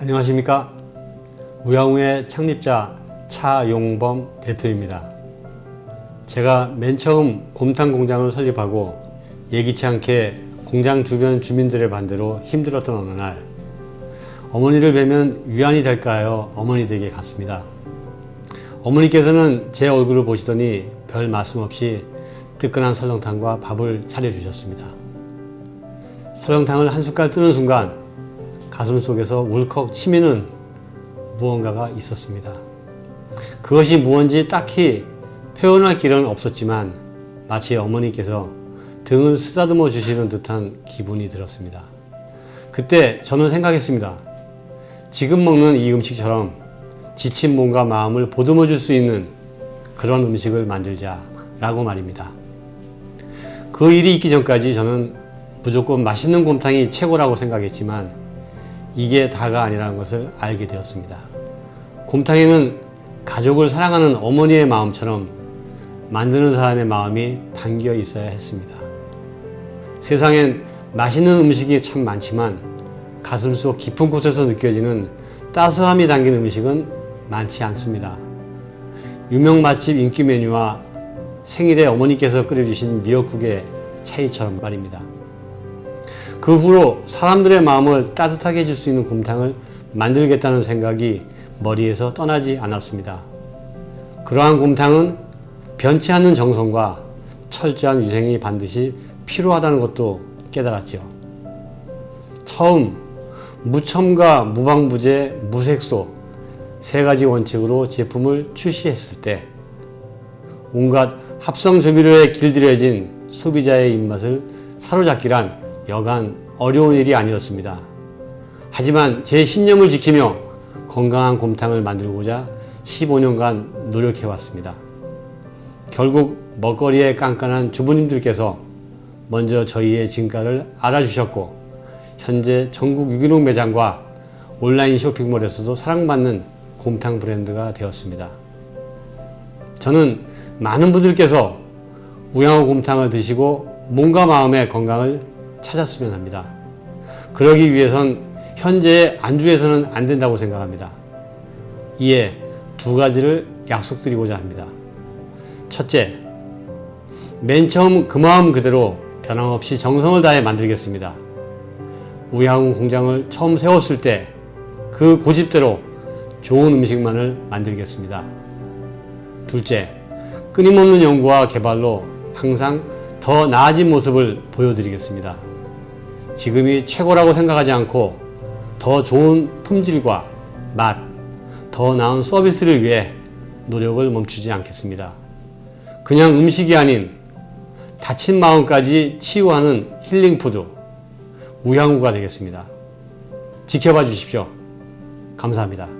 안녕하십니까. 우양우의 창립자 차용범 대표입니다. 제가 맨 처음 곰탕 공장을 설립하고 예기치 않게 공장 주변 주민들의 반대로 힘들었던 어느 날 어머니를 뵈면 위안이 될까 하여 어머니 댁에 갔습니다. 어머니께서는 제 얼굴을 보시더니 별 말씀 없이 뜨끈한 설렁탕과 밥을 차려주셨습니다. 설렁탕을 한 숟갈 뜨는 순간 가슴 속에서 울컥 치미는 무언가가 있었습니다. 그것이 무언지 딱히 표현할 길은 없었지만 마치 어머니께서 등을 쓰다듬어 주시는 듯한 기분이 들었습니다. 그때 저는 생각했습니다. 지금 먹는 이 음식처럼 지친 몸과 마음을 보듬어 줄 수 있는 그런 음식을 만들자라고 말입니다. 그 일이 있기 전까지 저는 무조건 맛있는 곰탕이 최고라고 생각했지만 이게 다가 아니라는 것을 알게 되었습니다. 곰탕에는 가족을 사랑하는 어머니의 마음처럼 만드는 사람의 마음이 담겨 있어야 했습니다. 세상엔 맛있는 음식이 참 많지만 가슴속 깊은 곳에서 느껴지는 따스함이 담긴 음식은 많지 않습니다. 유명 맛집 인기 메뉴와 생일에 어머니께서 끓여주신 미역국의 차이처럼 말입니다. 그 후로 사람들의 마음을 따뜻하게 해줄 수 있는 곰탕을 만들겠다는 생각이 머리에서 떠나지 않았습니다. 그러한 곰탕은 변치 않는 정성과 철저한 위생이 반드시 필요하다는 것도 깨달았지요. 처음 무첨가, 무방부제, 무색소 세 가지 원칙으로 제품을 출시했을 때 온갖 합성 조미료에 길들여진 소비자의 입맛을 사로잡기란 여간 어려운 일이 아니었습니다. 하지만 제 신념을 지키며 건강한 곰탕을 만들고자 15년간 노력해 왔습니다. 결국 먹거리의 깐깐한 주부님들께서 먼저 저희의 진가를 알아주셨고 현재 전국 유기농 매장과 온라인 쇼핑몰에서도 사랑받는 곰탕 브랜드가 되었습니다. 저는 많은 분들께서 우양어 곰탕을 드시고 몸과 마음의 건강을 찾았으면 합니다. 그러기 위해선 현재의 안주에서는 안 된다고 생각합니다. 이에 두 가지를 약속드리고자 합니다. 첫째, 맨 처음 그 마음 그대로 변함없이 정성을 다해 만들겠습니다. 우양우 공장을 처음 세웠을 때 그 고집대로 좋은 음식만을 만들겠습니다. 둘째, 끊임없는 연구와 개발로 항상 더 나아진 모습을 보여드리겠습니다. 지금이 최고라고 생각하지 않고 더 좋은 품질과 맛, 더 나은 서비스를 위해 노력을 멈추지 않겠습니다. 그냥 음식이 아닌 다친 마음까지 치유하는 힐링 푸드 우양우가 되겠습니다. 지켜봐 주십시오. 감사합니다.